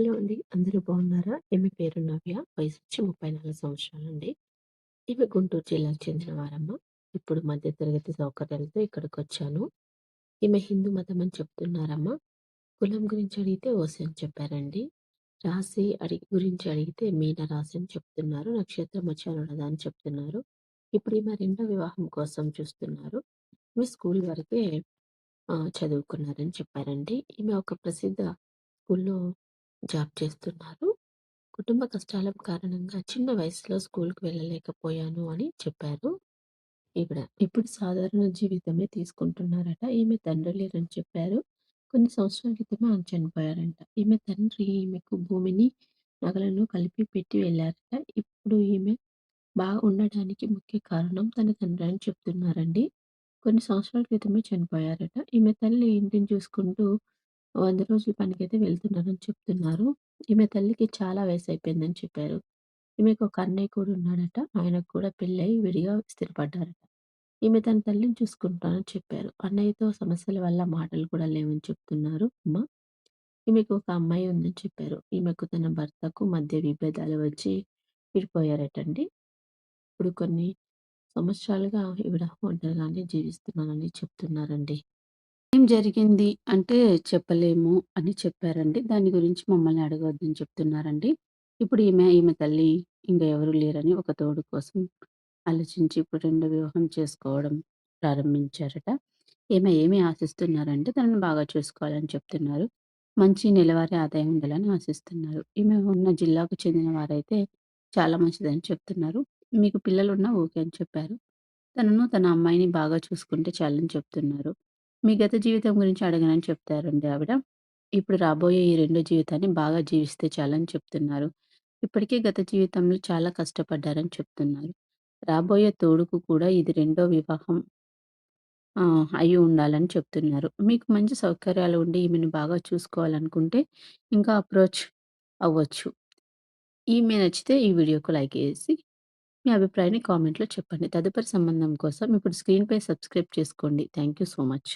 Hello అండి. అందరూ బాగున్నారా? ఈమె పేరు నవ్య. వయసొచ్చి 34 సంవత్సరాలండి. ఈమె గుంటూరు జిల్లాకు చెందిన వారమ్మ. ఇప్పుడు మధ్యతరగతి సౌకర్యాలతో ఇక్కడికి వచ్చాను ఈమె హిందూ మతం అని చెప్తున్నారమ్మ. కులం గురించి అడిగితే ఓసి అని చెప్పారండి. రాశి అడిగి గురించి అడిగితే మీన రాశి అని చెప్తున్నారు. నక్షత్రం వచ్చి అనురాధ అని చెప్తున్నారు. ఇప్పుడు ఈమె రెండో వివాహం కోసం చూస్తున్నారు. ఈమె స్కూల్ వరకే చదువుకున్నారని చెప్పారండి. ఈమె ఒక ప్రసిద్ధ స్కూల్‌లో జాబ్ చేస్తున్నారు. కుటుంబ కష్టాల కారణంగా చిన్న వయసులో స్కూల్‌కి వెళ్ళలేకపోయాను అని చెప్పారు. ఈవిడ ఇప్పుడు సాధారణ జీవితమే తీసుకుంటున్నారట. ఈమె తండ్రి లేరని చెప్పారు. కొన్ని సంవత్సరాల క్రితమే ఆయన చనిపోయారంట. ఈమె తండ్రి ఈమెకు భూమిని, నగలను కలిపి పెట్టి వెళ్ళారట. ఇప్పుడు ఈమె బాగా ఉండడానికి ముఖ్య కారణం తన తండ్రి అని చెప్తున్నారండి. కొన్ని సంవత్సరాల క్రితమే చనిపోయారట. ఈమె తల్లి ఇంటిని చూసుకుంటూ వంద రోజుల పనికైతే వెళ్తున్నానని చెప్తున్నారు. ఈమె తల్లికి చాలా వయసైపోయిందని చెప్పారు. ఈమెకు ఒక అన్నయ్య కూడా ఉన్నాడట. ఆయనకు కూడా పెళ్ళై విడిగా స్థిరపడ్డారట. ఈమె తన తల్లిని చూసుకుంటానని చెప్పారు. అన్నయ్యతో సమస్యల వల్ల మాటలు కూడా లేవని చెప్తున్నారు అమ్మ. ఈమెకు ఒక అమ్మాయి ఉందని చెప్పారు. ఈమెకు తన భర్తకు మధ్య విభేదాలు వచ్చి విడిపోయారటండి. ఇప్పుడు కొన్ని సంవత్సరాలుగా ఈవిడ ఒంటరిగానే జీవిస్తున్నానని చెప్తున్నారండి. ఏం జరిగింది అంటే చెప్పలేము అని చెప్పారండి. దాని గురించి మమ్మల్ని అడగొద్దని చెప్తున్నారండి. ఇప్పుడు ఈమె, ఈమె తల్లి ఇంక ఎవరు లేరని ఒక తోడు కోసం ఆలోచించి ఇప్పుడు రెండో వివాహం చేసుకోవడం ప్రారంభించారట. ఈమె ఏమి ఆశిస్తున్నారంటే తనని బాగా చూసుకోవాలని చెప్తున్నారు. మంచి నెలవారీ ఆదాయం ఉండాలని ఆశిస్తున్నారు. ఈమె ఉన్న జిల్లాకు చెందిన వారైతే చాలా మంచిదని చెప్తున్నారు. మీకు పిల్లలున్నా ఓకే అని చెప్పారు. తనను తన అమ్మాయిని బాగా చూసుకుంటే చాలని చెప్తున్నారు. మీ గత జీవితం గురించి అడగనని చెప్తారండి ఆవిడ. ఇప్పుడు రాబోయే ఈ రెండో జీవితాన్ని బాగా జీవిస్తే చాలని చెప్తున్నారు. ఇప్పటికే గత జీవితంలో చాలా కష్టపడ్డారని చెప్తున్నారు. రాబోయే తోడుకు కూడా ఇది రెండో వివాహం అయి అయ్యి ఉండాలని చెప్తున్నారు. మీకు మంచి సౌకర్యాలు ఉండి ఈమెను బాగా చూసుకోవాలనుకుంటే ఇంకా అప్రోచ్ అవ్వచ్చు. ఈమె నచ్చితే ఈ వీడియోకు లైక్ ఏసి మీ అభిప్రాయాన్ని కామెంట్‌లో చెప్పండి. తదుపరి సంబంధం కోసం ఇప్పుడు స్క్రీన్‌పై సబ్స్క్రైబ్ చేసుకోండి. Thank you so much.